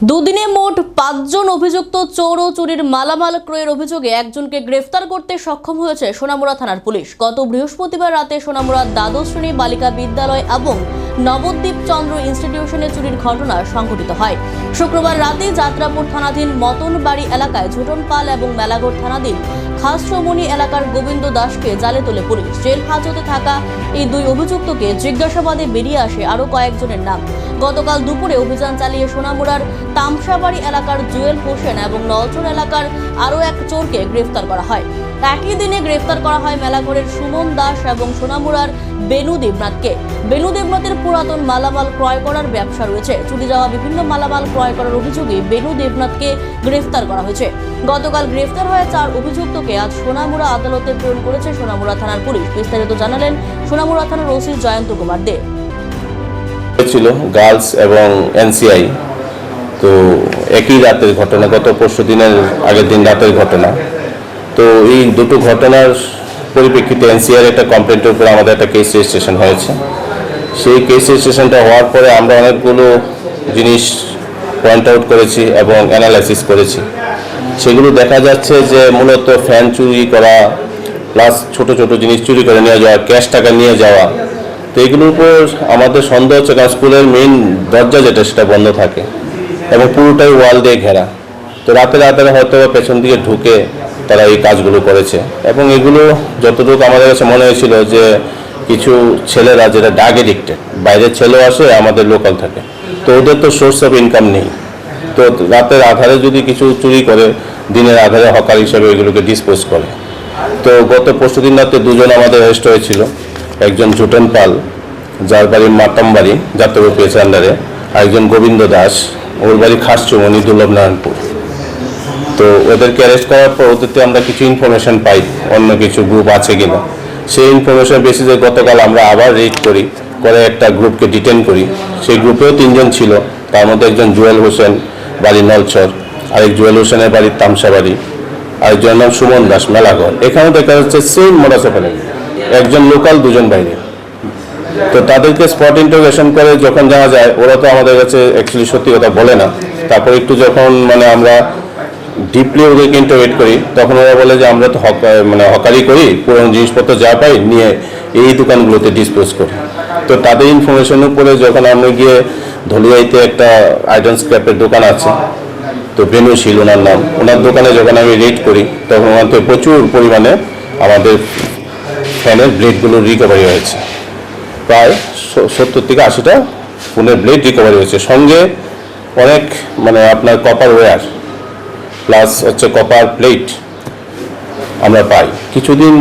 দুদিনে মোট পাঁচজন অভিযুক্ত চোর ও চুরির মালামাল ক্রয়ের অভিযোগে একজনকে গ্রেফতার করতে সক্ষম হয়েছে সোনামুড়া থানার পুলিশ। গত বৃহস্পতিবার রাতে সোনামুড়া দ্বাদশ শ্রেণি বালিকা বিদ্যালয় এবং নবদ্বীপ চন্দ্র ইনস্টিটিউশনে চুরির ঘটনা সংঘটিত হয়। শুক্রবার রাতে যাত্রাপুর থানাধীন মতনবাড়ি এলাকায় ঝুটন পাল এবং মেলাঘর থানাধীন খাসরমণি এলাকার গোবিন্দ দাসকে জালে তোলে পুলিশ। জেল হাজতে থাকা এই দুই অভিযুক্তকে জিজ্ঞাসাবাদে বেরিয়ে আসে আরও কয়েকজনের নাম। গতকাল দুপুরে অভিযান চালিয়ে সোনামুড়ার তামসাবাড়ি এলাকার জুয়েল হোসেন এবং নলচর এলাকার আরও এক চোরকে গ্রেফতার করা হয়। একই দিনে গ্রেফতার করা হয় মেলাঘরের সুমন দাস এবং সোনামুড়ার বেনু দেবনাথকে। বেনু দেবনাথের পুরাতন মালামাল ক্রয় করার ব্যবসা রয়েছে। চুরি যাওয়া বিভিন্ন মালামাল ক্রয় করার অভিযোগে বেনু দেবনাথকে গ্রেফতার করা হয়েছে। গতকাল গ্রেফতার হয়ে চার অভিযুক্তকে আজ সোনামুড়া আদালতে প্রেরণ করেছে সোনামুড়া থানার পুলিশ। বিস্তারিত জানালেন সোনামুড়া থানার ওসি জয়ন্ত কুমার দে। ছিল গার্লস এবং এনসিআই। তো একই রাতের ঘটনা, গত পরশু দিনের আগের দিন রাতের ঘটনা। তো এই দুটো ঘটনার পরিপ্রেক্ষিতে এনসিআর একটা কমপ্লেন্টের উপর আমাদের একটা কেস রেজিস্ট্রেশন হয়েছে। সেই কেস রেজিস্ট্রেশনটা হওয়ার পরে আমরা অনেকগুলো জিনিস পয়েন্ট আউট করেছি এবং অ্যানালাইসিস করেছি। সেগুলো দেখা যাচ্ছে যে মূলত ফ্যান চুরি করা প্লাস ছোট ছোট জিনিস চুরি করে নিয়ে যাওয়া ক্যাশ টাকা নিয়ে যাওয়া। তো এগুলোর উপর আমাদের সন্দেহ হচ্ছে কারণ স্কুলের মেইন দরজা যেটা সেটা বন্ধ থাকে এবং পুরোটাই ওয়াল দিয়ে ঘেরা। তো রাতে রাতে হয়তো পেছন দিকে ঢুকে তারা এই কাজগুলো করেছে। এবং এগুলো যতটুকু আমাদের কাছে মনে হয়েছিল যে কিছু ছেলেরা যেটা ডাগ এডিক্টেড বাইরের ছেলেও আসে, আমাদের লোকাল থাকে। তো ওদের তো সোর্স অফ ইনকাম নেই। তো রাতের আধারে যদি কিছু চুরি করে, দিনের আধারে হকার হিসেবে এগুলোকে ডিসপোজ করে। তো গত পরশু দিন রাতে দুজন আমাদের অ্যারেস্ট হয়েছিল। একজন জুটন পাল, যার বাড়ি মাতামবাড়ি যাত্রাপুর পিএস আন্ডারে আরেকজন গোবিন্দ দাস, ওর বাড়ি খাসচুমনি দুর্লভ নারায়ণপুর। তো ওদেরকে অ্যারেস্ট করার পর ওদেরতে আমরা কিছু ইনফরমেশন পাই, অন্য কিছু গ্রুপ আছে কিনা। সেই ইনফরমেশন বেসিসে গতকাল আমরা আবার রেড করি করে একটা গ্রুপকে ডিটেন করি। সেই গ্রুপেও তিনজন ছিল, তার মধ্যে একজন জুয়েল হোসেন বাড়ি নলছর, আরেক জুয়েল হোসেনের বাড়ি তামসাবাড়ি, আরেকজনের নাম সুমন দাস, মেলাঘর। এখানেও দেখা যাচ্ছে সেম মোটাসোপালে একজন লোকাল দুজন বাইরে। তো তাদেরকে স্পট ইন্টারোগেশন করে যখন জানা যায়, ওরা তো আমাদের কাছে অ্যাকচুয়ালি সত্যি কথা বলে না। তারপর একটু যখন মানে আমরা ডিপলি ওদেরকে ইন্টারোগেট করি, তখন ওরা বলে যে, আমরা তো মানে হকারি করি, পুরনো জিনিসপত্র যা পাই নিয়ে এই দোকানগুলোতে ডিসপোজ করি। তো তাদের ইনফরমেশন উপরে যখন আমরা গিয়ে ধলিয়াইতে একটা আইডন স্ক্র্যাপের দোকান আছে, তো বেনুশীল ওনার নাম, ওনার দোকানে যখন আমি রেড করি, তখন ওনার থেকে প্রচুর পরিমাণে আমাদের ফ্যানের ব্লেডগুলো রিকভারি হয়েছে। প্রায় সত্তর থেকে আশিটা ফোনের ব্লেড রিকভারি হয়েছে। সঙ্গে অনেক মানে আপনার কপার ওয়্যার প্লাস হচ্ছে কপার প্লেট আমরা পাই। কিছুদিন